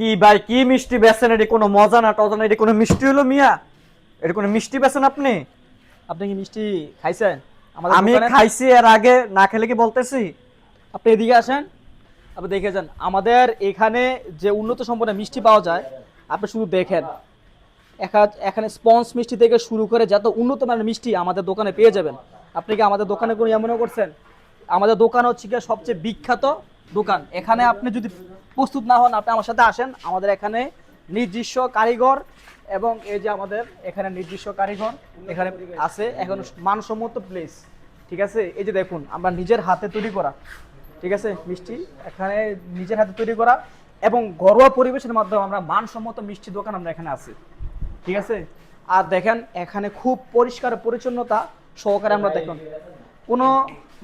কি ভাই কি মিষ্টি বেছেন? এটি কোনো মজা না টজা না? এটি কোনো মিষ্টি হলো মিয়া? এটি কোনো মিষ্টি বেছেন আপনি? আপনি কি মিষ্টি খাইছেন? আমি খাইছি এর আগে না খেলে কি বলতেছি? আপনি এদিকে আসেন। আপনি দেখে যান। আমাদের এখানে যে উন্নত সম্পন্ন মিষ্টি পাওয়া যায় আপনি শুধু দেখেন। এখা- এখানে স্পঞ্জ মিষ্টি থেকে শুরু করে যত উন্নত মানের মিষ্টি আমাদের দোকানে পেয়ে যাবেন। আপনি কি আমাদের দোকানে কোনো এমনও করছেন? আমাদের দোকান হচ্ছে গিয়ে সবচেয়ে বিখ্যাত দোকান। এখানে আপনি যদি প্রস্তুত না হন আপনি আমার সাথে আসেন। আমাদের এখানে নিজস্ব কারিগর এবং এই যে আমাদের এখানে নিজস্ব কারিগর এখানে আছে। এখন মানসম্মত প্লেস ঠিক আছে? এই যে দেখুন, আমরা নিজের হাতে তৈরি করা, ঠিক আছে, মিষ্টি? এখানে নিজের হাতে তৈরি করা এবং ঘরোয়া পরিবেশের মাধ্যমে আমরা মানসম্মত মিষ্টি দোকান আমরা এখানে আছি, ঠিক আছে? আর দেখেন, এখানে খুব পরিষ্কার পরিচ্ছন্নতা সহকারে আমরা দেখুন। কোনো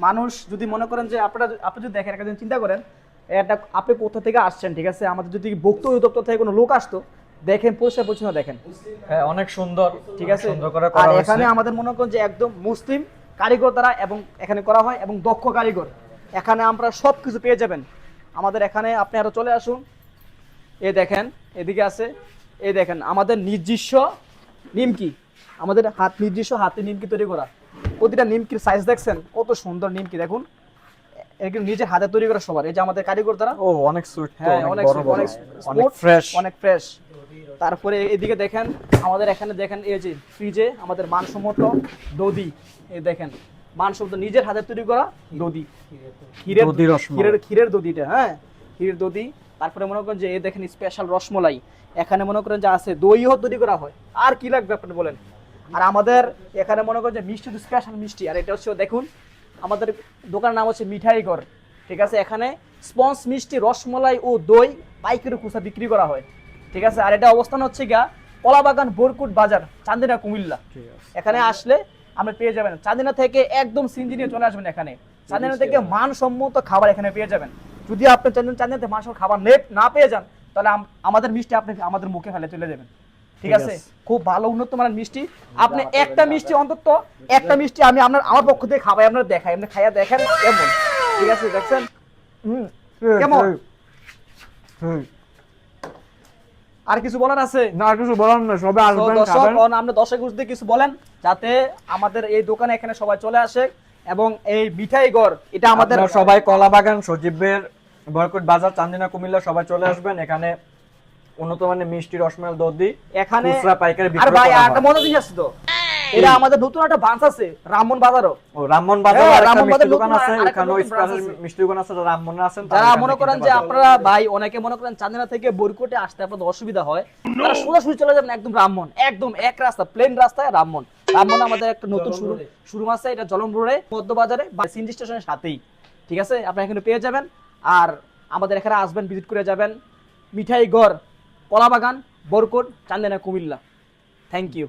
মানুষ যদি মনে করেন যে, আপনারা আপনি যদি দেখেন, একটা চিন্তা করেন এটা আপনি কোথা থেকে আসছেন ঠিক আছে? আমাদের যদি বক্তব্য দপ্তর থেকে কোনো লোক আসতো দেখেন পরিষ্কার পরিচ্ছন্ন দেখেন। হ্যাঁ অনেক সুন্দর ঠিক আছে? সুন্দর করে আর এখানে আমাদের মনে করেন যে একদম মুসলিম কারিগর দ্বারা এবং এখানে করা হয় এবং দক্ষ কারিগর। এখানে আমরা সব কিছু পেয়ে যাবেন। আমাদের এখানে আপনি আরও চলে আসুন। এ দেখেন এদিকে আছে। এ দেখেন আমাদের নিজস্ব নিমকি। আমাদের হাত নিজস্ব হাতে নিমকি তৈরি করা। প্রতিটা নিমকির সাইজ দেখছেন? কত সুন্দর নিমকি দেখুন। নিজের হাতে তৈরি করা সবার এই যে আমাদের কারিগর দ্বারা ও অনেক সুইট হ্যাঁ অনেক অনেক অনেক ফ্রেশ অনেক ফ্রেশ তারপরে এদিকে দেখেন আমাদের এখানে দেখেন এই যে ফ্রিজে আমাদের মানসম্মত দধি এই দেখেন। মানসম্মত নিজের হাতে তৈরি করা দধি। ক্ষীরের ক্ষীরের ক্ষীরের দধিটা হ্যাঁ? ক্ষীরের দধি তারপরে মনে করেন যে এই দেখেন স্পেশাল রসমলাই। এখানে মনে করেন যে আছে দইও তৈরি করা হয়। আর কি লাগবে আপনি বলেন? আর আমাদের এখানে মনে করেন যে মিষ্টি স্পেশাল মিষ্টি আর এটা হচ্ছে দেখুন আমাদের দোকানের নাম হচ্ছে মিঠাই ঘর ঠিক আছে? এখানে স্পঞ্জ মিষ্টি রসমলাই ও দই পাইকারি খুচরা বিক্রি করা হয় ঠিক আছে? আর এটা অবস্থান হচ্ছে গিয়া কলাবাগান বোরকুট বাজার চান্দিনা কুমিল্লা। এখানে আসলে আপনি পেয়ে যাবেন। চাঁদিনা থেকে একদম সিঞ্জি নিয়ে চলে আসবেন এখানে। চাঁদিনা থেকে মানসম্মত খাবার এখানে পেয়ে যাবেন। যদি আপনি চাঁদিনা চাঁদিনা থেকে মানসম্মত খাবার নে- না পেয়ে যান তাহলে আমাদের মিষ্টি আপনি আমাদের মুখে ফেলে চলে যাবেন। ঠিক আছে। খুব ভালো উন্নত মানের মিষ্টি। আপনি একটা মিষ্টি অন্তত একটা মিষ্টি আমি আপনার আমার পক্ষ থেকে খাবাই আপনার দেখাই আপনি খাইয়া দেখেন কেমন। ঠিক আছে দেখছেন? কেমন? আর কিছু বলার আছে? না আর কিছু বলার না সবাই তো আসবেন দর্শক খাবেন। অন আপনি দর্শক বুঝতে কিছু বলেন যাতে আমাদের এই দোকানে এখানে সবাই চলে আসে এবং এই মিঠাই ঘর এটা আমাদের আমাদের সবাই কলা বাগান সজীবের বরকট বাজার চান্দিনা কুমিল্লা সবাই চলে আসবেন। এখানে উন্নত মানের মিষ্টি রসমাল দধি এখানে খুচরা পাইকারি আর বিক্রি ভাই একটা জিনিস আছে তো। এটা আমাদের নতুন একটা ব্রাঞ্চ আছে রামমন বাজারও। ও রামমোহন বাজার রামমোহন বাজার দোকান আছে এখানে স্পেশাল মিষ্টি দোকান আছে রামমোহন আছেন যারা মনে করেন যে আপনারা ভাই অনেকে মনে করেন চান্দিনা থেকে বরকোটে আসতে আপনাদের অসুবিধা হয় তারা সোজাসুজি চলে যাবেন একদম রামমন একদম এক রাস্তা প্লেন রাস্তায় রামমন রামমন আমাদের একটা নতুন শুরু শুরু আছে এটা জলম রোডে মধ্য বাজারে বা সিনজি স্টেশনের সাথেই। ঠিক আছে? আপনি এখানে পেয়ে যাবেন। আর আমাদের এখানে আসবেন ভিজিট করে যাবেন। মিঠাই গড় কলাবাগান বরকোট চান্দেনা কুমিল্লা। Thank you